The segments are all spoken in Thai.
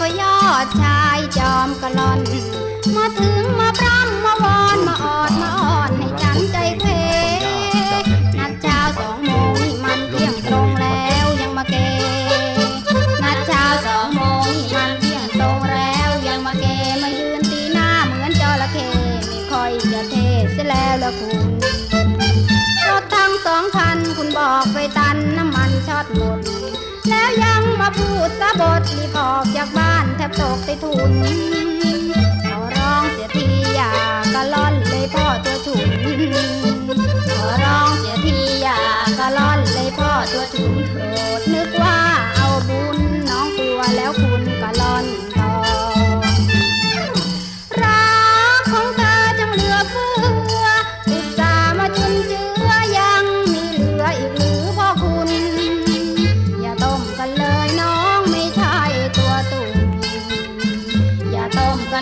จะตายอดชายจอมกะลอน มาถึงมาพร่ำมาวอนมาออดมาอ่อนให้ฉันใจเพนัดเช้าสองโมงนี่มันเที่ยงตรงแล้วยังมาเกนัดเช้าสองโมงนี่มันเที่ยงตรงแล้วยังมาเกมายืนตีหน้าเหมือนจระเข้ไม่ค่อยจะเทเสียแล้วละคุณรถทั้งสองคันคุณบอกไปตันน้ำมันช็อตหมดแล้วยังมาพูดสะบดรีบออกจากบ้าน ตกใต้ทุนขอร้องเสียทีอย่ากะล่อนเลยพ่อตัวฉุนขอร้องเสียทีอย่ากะล่อนเลยพ่อตัวฉุนโปรดนึกว่า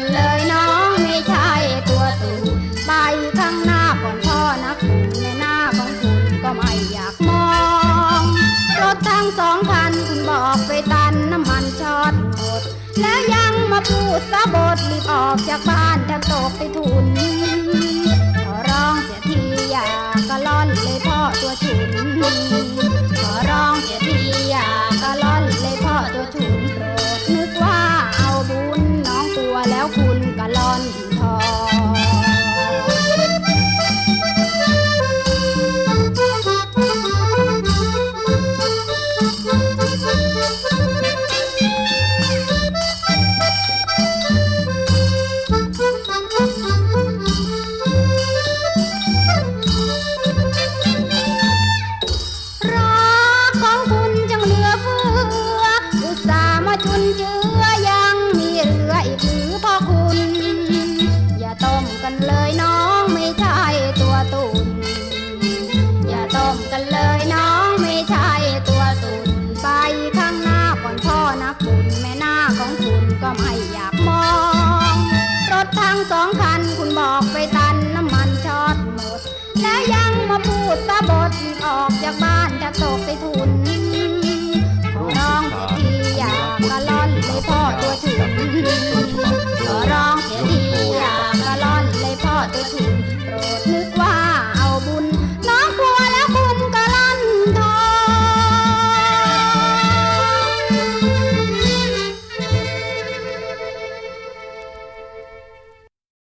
นเลยน้องไม่ใช่ตัวตุ่มไปข้างหน้าก่อนพ่อนะคุณในหน้าของคุณก็ไม่อยากมองรถทั้งสองคันคุณบอกไปตันน้ำมันช็อตหมด แล้วยังมาพูดสะบดรีบออกจากบ้านแทบตกไปทุนขอร้องเสียทีอย่ากะล่อนเลยพ่อตัวฉุนขอร้องเสียทีอย่ากะล่อนเลยพ่อตัวฉุน ดแล้วยังมาพูดสะบดออกจากบ้านจะตกไปทุน